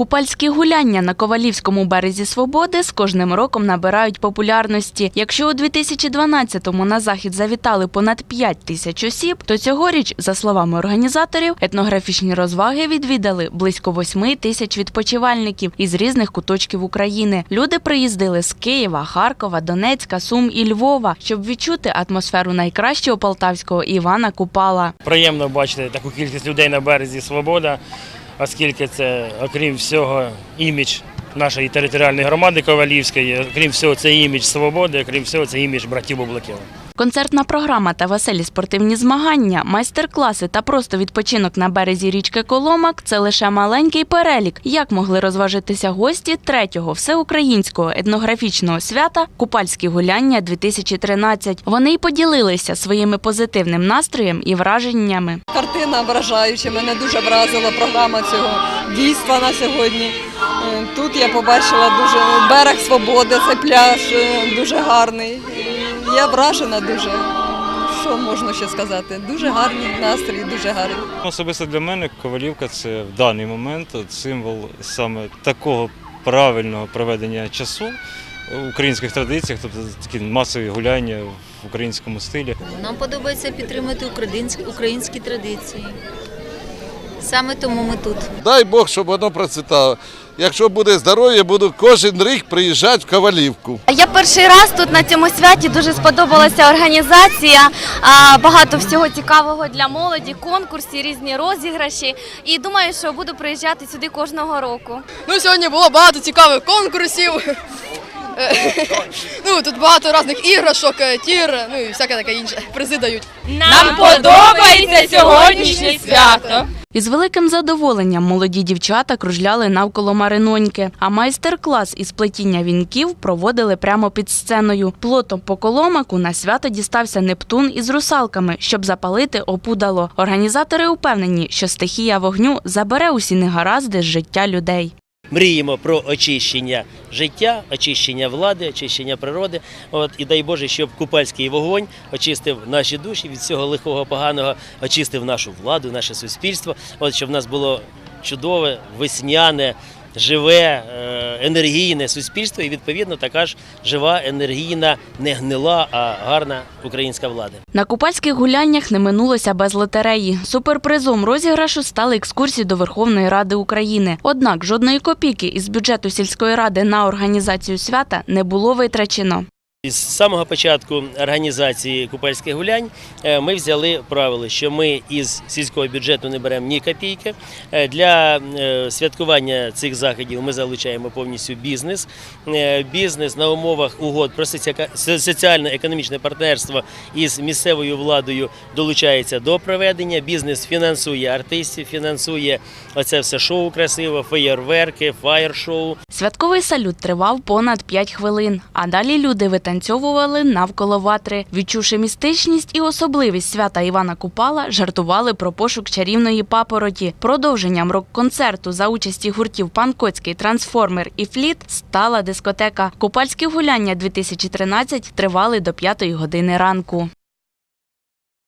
Купальські гуляння на Ковалівському березі Свободи з кожним роком набирають популярності. Якщо у 2012-му на захід завітали понад 5 тисяч осіб, то цьогоріч, за словами організаторів, етнографічні розваги відвідали близько 8 тисяч відпочивальників із різних куточків України. Люди приїздили з Києва, Харкова, Донецька, Сум і Львова, щоб відчути атмосферу найкращого полтавського Івана Купала. Приємно бачити таку кількість людей на березі Свобода, оскільки це, окрім всього, імідж нашої територіальної громади Ковалівської, окрім всього, це імідж свободи, окрім всього, це імідж братів Бублаків. Концертна програма та веселі спортивні змагання, майстер-класи та просто відпочинок на березі річки Коломак це лише маленький перелік, як могли розважитися гості третього всеукраїнського етнографічного свята Купальські гуляння 2013. Вони й поділилися своїми позитивним настроєм і враженнями. Картина вражаюча, мене дуже вразила програма цього дійства на сьогодні. Е, Тут я побачила дуже берег свободи, це пляж е, дуже гарний. Я вражена дуже. Що можна ще сказати? Дуже гарний настрій, дуже гарний. Особисто для мене Ковалівка це в даний момент символ саме такого правильного проведення часу в українських традиціях, тобто такі масові гуляння в українському стилі. Нам подобається підтримати українські, українські традиції. Саме тому ми тут. Дай Бог, щоб воно процвітало. Якщо буде здоров'я, буду кожен рік приїжджати в Ковалівку. Я перший раз тут на цьому святі дуже сподобалася організація. Багато всього цікавого для молоді, конкурси, різні розіграші. І думаю, що буду приїжджати сюди кожного року. Ну, сьогодні було багато цікавих конкурсів. Ну, тут багато різних іграшок, е, тір, ну і всяке таке інше. Призи дають. Нам подобається сьогоднішнє свято. Із великим задоволенням молоді дівчата кружляли навколо Мариноньки, а майстер-клас із плетіння вінків проводили прямо під сценою. Плотом по коломаку на свято дістався Нептун із русалками, щоб запалити опудало. Організатори упевнені, що стихія вогню забере усі негаразди з життя людей. Мріємо про очищення життя, очищення влади, очищення природи. От і дай Боже, щоб купальський вогонь очистив наші душі від всього лихого поганого, очистив нашу владу, наше суспільство. От щоб в нас було чудове, весняне. Живе, е, енергійне суспільство і відповідно така ж жива, енергійна, не гнила, а гарна українська влада. На купальських гуляннях не минулося без лотереї. Суперпризом розіграшу стали екскурсії до Верховної Ради України. Однак жодної копійки із бюджету сільської ради на організацію свята не було витрачено. Із самого початку організації купальських гулянь е, ми взяли правило, що ми із сільського бюджету не беремо ні копійки. Е, Для е, святкування цих заходів ми залучаємо повністю бізнес. Бізнес на умовах угод про соціально-економічне партнерство із місцевою владою долучається до проведення. Бізнес фінансує артистів, фінансує оце все шоу красиво, феєрверки, фаєр-шоу. Святковий салют тривав понад 5 хвилин, а далі люди витанцьовували навколо ватри. Відчувши містичність і особливість свята Івана Купала, жартували про пошук чарівної папороті. Продовженням рок-концерту за участі гуртів Панкоцький Трансформер і Фліт стала дискотека. Купальські гуляння 2013 тривали до п'ятої години ранку.